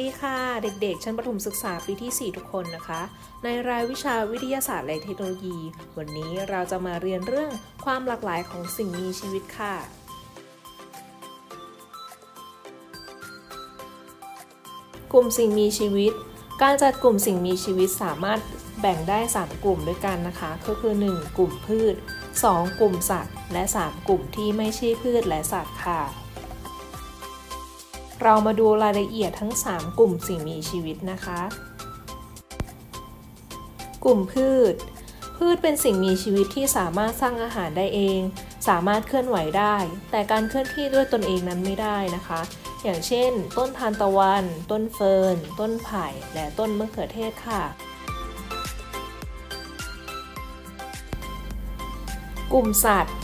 ดีค่ะ เด็กๆ ชั้นประถมศึกษาปีที่ 4 ทุกคนนะคะ ในรายวิชาวิทยาศาสตร์และเทคโนโลยี วันนี้เราจะมาเรียนเรื่องความหลากหลายของสิ่งมีชีวิตค่ะ กลุ่มสิ่งมีชีวิต การจัดกลุ่มสิ่งมีชีวิตสามารถแบ่งได้ 3 กลุ่มด้วยกันนะคะก็คือ 1 กลุ่มพืช 2 กลุ่มสัตว์ และ 3 กลุ่มที่ไม่ใช่พืชและสัตว์ค่ะ เรามาดูรายละเอียดทั้ง 3 กลุ่มสิ่งมีชีวิตนะคะ กลุ่มพืช พืชเป็นสิ่งมีชีวิตที่สามารถสร้างอาหารได้เอง สามารถเคลื่อนไหวได้ แต่การเคลื่อนที่ด้วยตนเองนั้นไม่ได้นะคะ อย่างเช่น ต้นทานตะวัน ต้นเฟิร์น ต้นไผ่ และต้นมะเขือเทศค่ะ กลุ่มสัตว์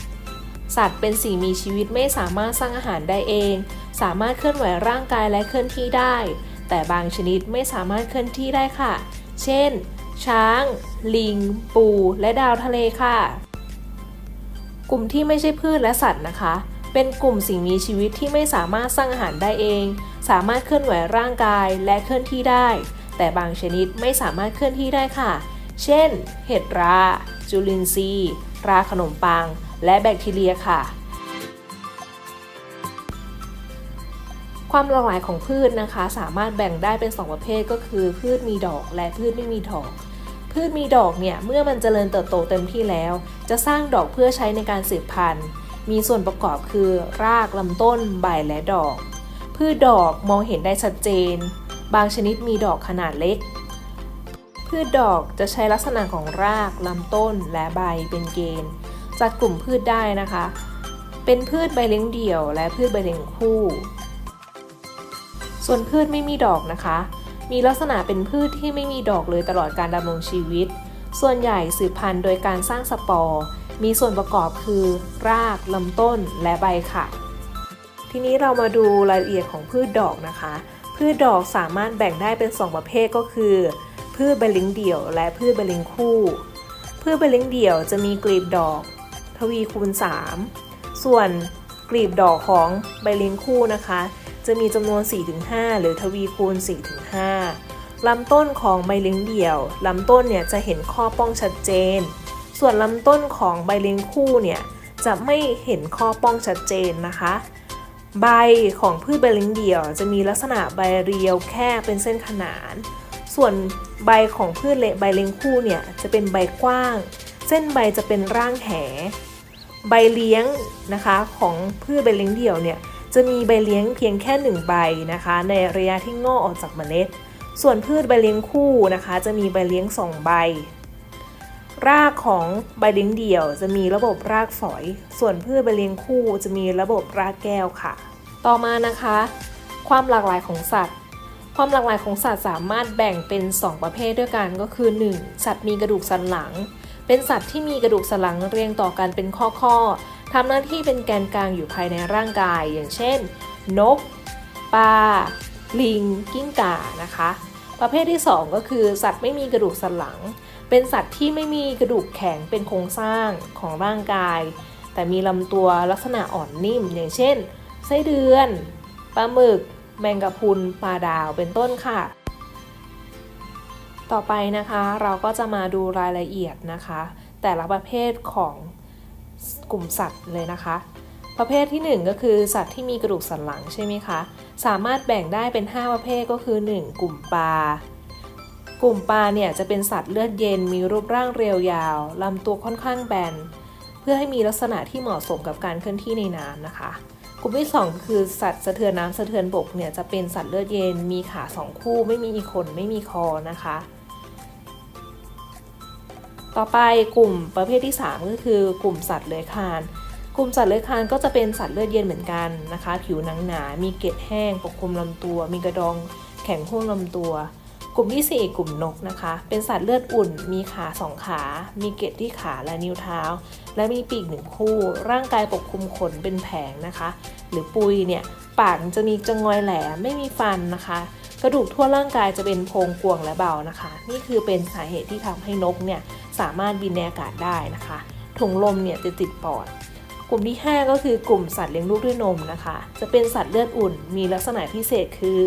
สัตว์เป็นสิ่งมีชีวิตไม่สามารถสร้างอาหารได้เอง สามารถเคลื่อนไหวร่างกายและเคลื่อนที่ได้ แต่บางชนิดไม่สามารถเคลื่อนที่ได้ค่ะ เช่น ช้าง ลิง ปู และดาวทะเลค่ะ กลุ่มที่ไม่ใช่พืชและสัตว์นะคะ เป็นกลุ่มสิ่งมีชีวิตที่ไม่สามารถสร้างอาหารได้เอง สามารถเคลื่อนไหวร่างกายและเคลื่อนที่ได้ แต่บางชนิดไม่สามารถเคลื่อนที่ได้ค่ะ เช่น เห็ดรา จุลินทรีย์ ราขนมปัง และแบคทีเรียค่ะ ความหลากหลายของพืชนะคะ สามารถแบ่งได้เป็น 2 ประเภทก็คือ พืชมีดอกและพืชไม่มีดอก พืชมีดอกเนี่ยเมื่อมันเจริญเติบโตเต็มที่แล้ว จะสร้างดอกเพื่อใช้ในการสืบพันธุ์ มีส่วนประกอบคือ รากลำต้น ใบและดอก พืชดอกมองเห็นได้ชัดเจน บางชนิดมีดอกขนาดเล็ก พืชดอกจะใช้ลักษณะของรากลำต้นและใบเป็นเกณฑ์จัดกลุ่มพืชได้นะคะ เป็นพืชใบเลี้ยงเดี่ยว และพืชใบเลี้ยงคู่ ส่วนพืชไม่มีดอกนะคะ มีลักษณะเป็นพืชที่ไม่มีดอกเลยตลอดการดำรงชีวิต ส่วนใหญ่สืบพันธุ์โดยการสร้างสปอร์ มีส่วนประกอบคือ รากลำต้นและใบค่ะ ทีนี้เรามาดูรายละเอียดของพืชดอกนะคะ พืชดอกสามารถแบ่งได้เป็น 2 ประเภทก็คือ พืชใบเลี้ยงเดี่ยว และพืชใบเลี้ยงคู่ พืชใบเลี้ยงเดี่ยวจะมีกลีบดอก ทวีคูณ 3 ส่วนกลีบดอกของใบเลี้ยงคู่นะคะ จะมีจำนวน 4-5 หรือทวีคูณ 4-5 ลำต้นของใบเลี้ยงเดี่ยว ลำต้นเนี่ยจะเห็นข้อป้องชัดเจน ส่วนลำต้นของใบเลี้ยงคู่เนี่ยจะไม่เห็นข้อป้องชัดเจนนะคะ ใบของพืชใบเลี้ยงเดี่ยว จะมีลักษณะใบเรียวแค่เป็นเส้นขนาน ส่วนใบของพืชเละใบเลี้ยงคู่เนี่ยจะเป็นใบกว้าง เส้นใบจะเป็นร่างแห ใบเลี้ยงนะคะของพืชใบเลี้ยงเดี่ยวเนี่ย จะมีใบเลี้ยงเพียงแค่ 1 ใบนะคะ ในระยะที่งอกออกจากเมล็ด ส่วนพืชใบเลี้ยงคู่นะคะ จะมีใบเลี้ยง 2 ใบ รากของใบเลี้ยงเดี่ยว จะมีระบบรากฝอย ส่วนพืชใบเลี้ยงคู่จะมีระบบรากแก้วค่ะ ต่อมานะคะ ความหลากหลายของสัตว์ ความหลากหลายของสัตว์สามารถแบ่งเป็น 2 ประเภทด้วยกันก็คือ 1. สัตว์มีกระดูกสันหลัง เป็นสัตว์ที่มีกระดูกสันหลังเรียงต่อกันเป็นข้อๆ ทำหน้าที่เป็นแกนกลางอยู่ภายในร่างกาย อย่างเช่น นก ปลา ลิง กิ้งก่านะคะ ประเภทที่ 2 ก็คือ สัตว์ไม่มีกระดูกสันหลัง เป็นสัตว์ที่ไม่มีกระดูกแข็งเป็นโครงสร้างของร่างกาย แต่มีลำตัวลักษณะอ่อนนิ่ม อย่างเช่น ไส้เดือน ปลาหมึก แมงกะพรุน ปลาดาว เป็นต้นค่ะต่อไปนะคะเราก็จะมาดูรายละเอียดนะคะ แต่ละประเภทของ กลุ่มสัตว์เลยนะคะ ประเภทที่ 1 ก็คือสัตว์ที่มีกระดูกสันหลังใช่ไหมคะ สามารถแบ่งได้เป็น 5 ประเภทก็คือ 1. กลุ่มปลากลุ่มปลาเนี่ยจะเป็นสัตว์เลือดเย็นมีรูปร่างเรียวยาวลำตัวค่อนข้างแบน เพื่อให้มีลักษณะที่เหมาะสมกับการเคลื่อนที่ในน้ำนะคะ กลุ่มที่ 2 คือสัตว์สะเทือนน้ำสะเทือนบกเนี่ยจะเป็นสัตว์เลือดเย็น มีขาสองคู่ไม่มีอีกขนไม่มีคอนะคะ ต่อไปกลุ่มประเภทที่ 3 ก็คือกลุ่มสัตว์เลื้อยคลาน กลุ่มสัตว์เลื้อยคลานก็จะเป็นสัตว์เลือดเย็นเหมือนกันนะคะ ผิวหนังหนา มีเกล็ดแห้ง ปกคลุมลำตัว มีกระดองแข็งห้วงลำตัว กลุ่มที่ 4 กลุ่มนกนะคะ เป็นสัตว์เลือดอุ่น มีขาสองขา มีเกล็ดที่ขาและนิ้วเท้า และมีปีกหนึ่งคู่ ร่างกายปกคลุมขนเป็นแผงนะคะ หรือปุยเนี่ย ปากจะมีจงอยแหลม ไม่มีฟันนะคะกระดูกทั่วร่างกายจะเป็นโพรงกวงและเบานะคะ นี่คือเป็นสาเหตุที่ทำให้นกเนี่ย สามารถบินในอากาศได้นะคะถุงลมเนี่ยจะติดปอด กลุ่มที่ 5 ก็คือกลุ่มสัตว์เลี้ยงลูกด้วยนมนะคะ จะเป็นสัตว์เลือดอุ่น มีลักษณะพิเศษคือ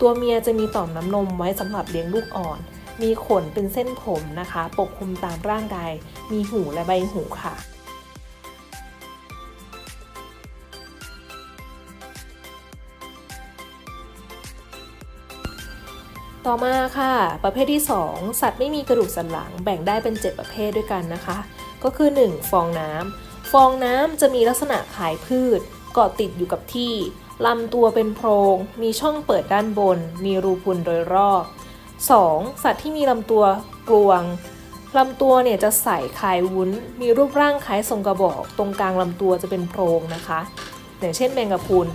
ตตัวเมียจะมีต่อมน้ำนมไว้สำหรับเลี้ยงลูกอ่อน มีขนเป็นเส้นผมนะคะ ปกคลุมตามร่างกาย มีหูและใบหูค่ะ ต่อมาค่ะ ประเภทที่ 2 สัตว์ไม่มีกระดูกสันหลังแบ่งได้เป็น 7 ประเภทด้วยกันนะคะ ก็คือ 1. ฟองน้ำฟองน้ำจะมีลักษณะคล้ายพืชเกาะติดอยู่กับที่ลำตัวเป็นโพรง มีช่องเปิดด้านบน มีรูพุนโดยรอบ 2. สัตว์ที่มีลำตัวกลวงลำตัวเนี่ยจะใสคล้ายวุ้น มีรูปร่างคล้ายทรงกระบอก ตรงกลางลำตัวจะเป็นโพรงนะคะ อย่างเช่นแมงกะพรุน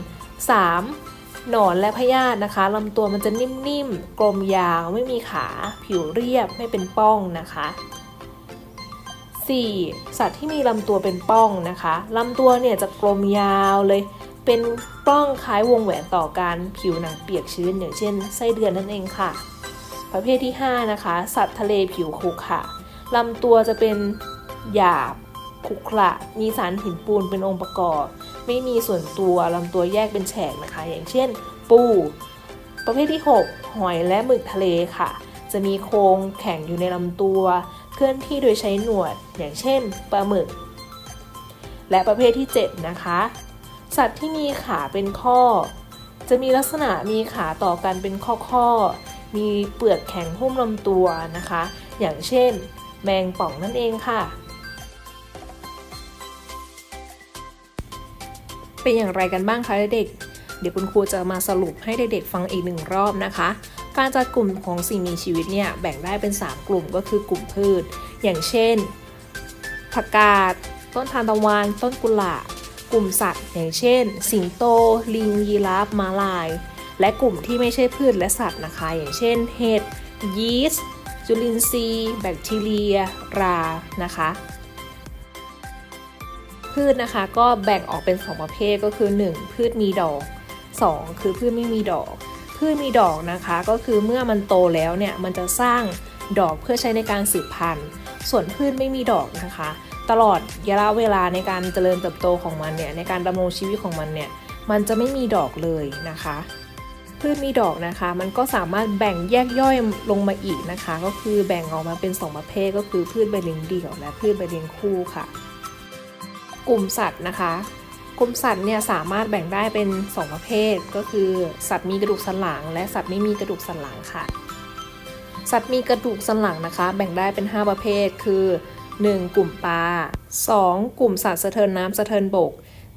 3. หนอนและพยาธินะคะลำตัวมันจะนิ่มๆ กลมยาว ไม่มีขา ผิวเรียบ ไม่เป็นป้องนะคะ 4. สัตว์ที่มีลำตัวเป็นป้องนะคะลำตัวเนี่ยจะกลมยาวเลย เป็นป้องคล้ายวงแหวนต่อกันผิวหนังเปียกชื้นอย่างเช่นไส้เดือนนั่นเองค่ะ ประเภทที่ 5 นะคะ สัตว์ทะเลผิวขรุขระลำตัวจะเป็นหยาบขรุขระมีสารหินปูนเป็นองค์ประกอบ ไม่มีส่วนตัวลำตัวแยกเป็นแฉกนะคะ อย่างเช่น ปู ประเภทที่ 6 หอยและหมึกทะเลค่ะ จะมีโครงแข็งอยู่ในลำตัว เคลื่อนที่โดยใช้หนวด อย่างเช่นปลาหมึก และประเภทที่ 7 นะคะ สัตว์ที่มีขาเป็นข้อ จะมีลักษณะมีขาต่อกันเป็นข้อๆ มีเปลือกแข็งหุ้มลำตัวนะคะ อย่างเช่น แมงป่องนั่นเองค่ะ เป็นอย่างไรกันบ้างคะเด็กเดี๋ยวคุณครูจะมาสรุปให้เด็กๆฟังอีกหนึ่งรอบนะคะ การจัดกลุ่มของสิ่งมีชีวิตเนี่ยแบ่งได้เป็น 3 กลุ่มก็คือกลุ่มพืช อย่างเช่นผักกาดต้นทานตะวัน ต้นกุหลาบกลุ่มสัตว์ อย่างเช่น สิงโต ลิงยีราฟม้าลาย และกลุ่มที่ไม่ใช่พืชและสัตว์นะคะ อย่างเช่น เห็ดยีสต์จุลินทรีย์ แบคทีเรีย รานะคะ พืชนะคะ ก็แบ่งออกเป็น 2 ประเภทก็คือ 1. พืชมีดอก 2. คือพืชไม่มีดอก พืชมีดอกนะคะ ก็คือเมื่อมันโตแล้วเนี่ยมันจะสร้างดอกเพื่อใช้ในการสืบพันธุ์ ส่วนพืชไม่มีดอกนะคะ ตลอดระยะเวลาในการเจริญเติบโตของมันเนี่ยในการดำรงชีวิตของมันเนี่ยมันจะไม่มีดอกเลยนะคะ พืชมีดอกนะคะ มันก็สามารถแบ่งแยกย่อยลงมาอีกนะคะ ก็คือแบ่งออกมาเป็น 2 ประเภทก็คือพืชใบเลี้ยงเดี่ยว และพืชใบเลี้ยงคู่ค่ะ กลุ่มสัตว์นะคะ กลุ่มสัตว์เนี่ยสามารถแบ่งได้เป็น 2 ประเภท ก็คือสัตว์มีกระดูกสันหลัง และสัตว์ไม่มีกระดูกสันหลังค่ะ สัตว์มีกระดูกสันหลังนะคะ แบ่งได้เป็น 5 ประเภท คือ 1. กลุ่มปลา 2. กลุ่มสัตว์สะเทินน้ำสะเทินบก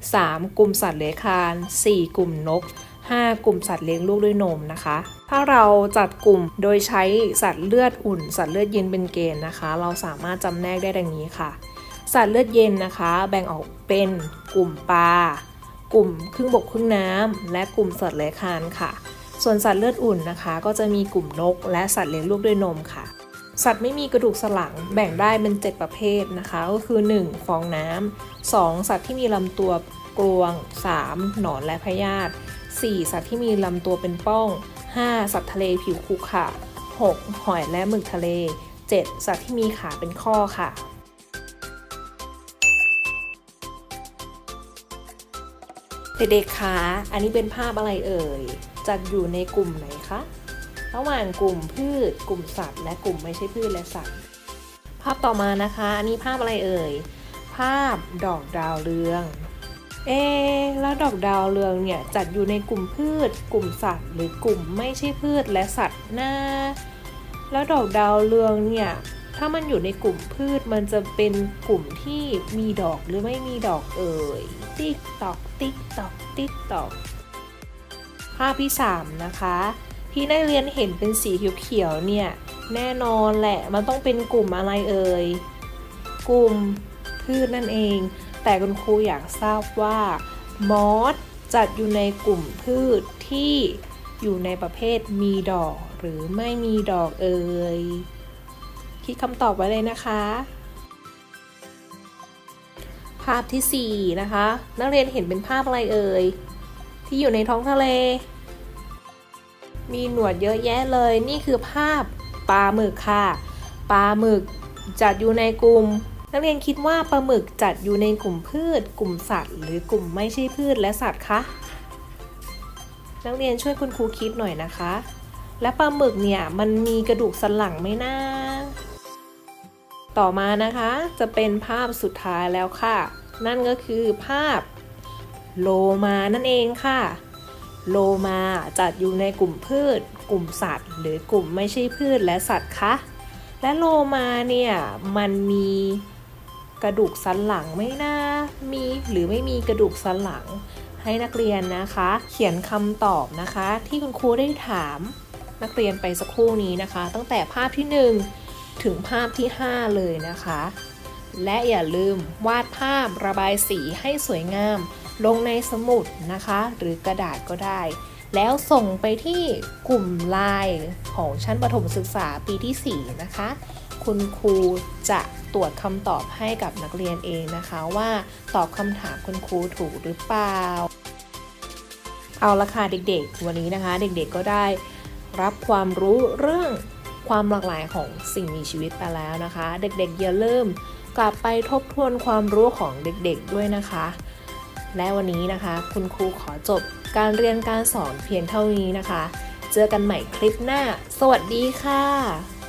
3. กลุ่มสัตว์เลื้อยคลาน 4. กลุ่มนก 5. กลุ่มสัตว์เลี้ยงลูกด้วยนมนะคะ ถ้าเราจัดกลุ่มโดยใช้สัตว์เลือดอุ่น สัตว์เลือดเย็นเป็นเกณฑ์นะคะ เราสามารถจำแนกได้ดังนี้ค่ะ สัตว์เลือดเย็นนะคะ แบ่งออกเป็นกลุ่มปลากลุ่มครึ่งบกครึ่งน้ำและกลุ่มสัตว์เลื้อยคลานค่ะ ส่วนสัตว์เลือดอุ่นนะคะ ก็จะมีกลุ่มนก และสัตว์เลี้ยงลูกด้วยนมค่ะ สัตว์ไม่มีกระดูกสันหลังแบ่งได้เป็น 7 ประเภทนะคะ ก็คือ 1. ฟองน้ำ 2. สัตว์ที่มีลำตัวกลวง 3. หนอนและพยาธิ 4. สัตว์ที่มีลำตัวเป็นป้อง 5. สัตว์ทะเลผิวขรุขระ 6. หอยและหมึกทะเล 7. สัตว์ที่มีขาเป็นข้อค่ะ เด็กๆคะ อันนี้เป็นภาพอะไรเอ่ยจัดอยู่ในกลุ่มไหนคะ ระหว่างกลุ่มพืช กลุ่มสัตว์ และกลุ่มไม่ใช่พืชและสัตว์ ภาพต่อมานะคะ อันนี้ภาพอะไรเอ่ย ภาพดอกดาวเรือง เอะแล้วดอกดาวเรืองเนี่ยจัดอยู่ในกลุ่มพืช กลุ่มสัตว์ หรือกลุ่มไม่ใช่พืชและสัตว์นะแล้วดอกดาวเรืองเนี่ย ถ้ามันอยู่ในกลุ่มพืชมันจะเป็นกลุ่มที่มีดอกหรือไม่มีดอกเอ่ย ติ๊กตอก ติ๊กตอก ติ๊กตอก ภาพที่ 3 นะคะ ที่นักเรียนเห็นเป็นสีเขียวๆเนี่ย แน่นอนแหละ มันต้องเป็นกลุ่มอะไรเอ่ย กลุ่มพืชนั่นเอง แต่คุณครูอยากทราบว่ามอสจัดอยู่ในกลุ่มพืชที่อยู่ในประเภทมีดอกหรือไม่มีดอกเอ่ย คิดคำตอบไว้เลยนะคะ ภาพที่ 4 นะคะ นักเรียนเห็นเป็นภาพอะไรเอ่ย ที่อยู่ในท้องทะเล มีหนวดเยอะแยะเลย นี่คือภาพปลาหมึกค่ะ ปลาหมึกจัดอยู่ในกลุ่ม นักเรียนคิดว่าปลาหมึกจัดอยู่ในกลุ่มพืช กลุ่มสัตว์ หรือกลุ่มไม่ใช่พืชและสัตว์คะ นักเรียนช่วยคุณครูคิดหน่อยนะคะ และปลาหมึกเนี่ยมันมีกระดูกสันหลังไหมนะ ต่อมานะคะจะเป็นภาพสุดท้ายแล้วค่ะ นั่นก็คือภาพโลมานั่นเองค่ะ โลมาจัดอยู่ในกลุ่มพืช กลุ่มสัตว์ หรือกลุ่มไม่ใช่พืชและสัตว์คะและโลมาเนี่ยมันมีกระดูกสันหลังไหม่นะมีหรือไม่มีกระดูกสันหลัง ให้นักเรียนนะคะ เขียนคำตอบนะคะ ที่คุณครูได้ถามนักเรียนไปสักครู่นี้นะคะ ตั้งแต่ภาพที่ 1 ถึงภาพที่ 5 เลยนะคะ และอย่าลืมวาดภาพระบายสีให้สวยงาม ลงในสมุดนะคะ หรือกระดาษก็ได้ แล้วส่งไปที่กลุ่มไลน์ของชั้นประถมศึกษาปีที่ 4 นะคะ คุณครูจะตรวจคำตอบให้กับนักเรียนเองนะคะ ว่าตอบคำถามคุณครูถูกหรือเปล่า เอาละค่ะเด็กๆ วันนี้นะคะ เด็กๆก็ได้รับความรู้เรื่อง ความหลากหลายของสิ่งมีชีวิตไปแล้วนะคะ เด็กๆอย่าลืมกลับไปทบทวนความรู้ของเด็กๆด้วยนะคะ และวันนี้นะคะ คุณครูขอจบการเรียนการสอนเพียงเท่านี้นะคะ เจอกันใหม่คลิปหน้า สวัสดีค่ะ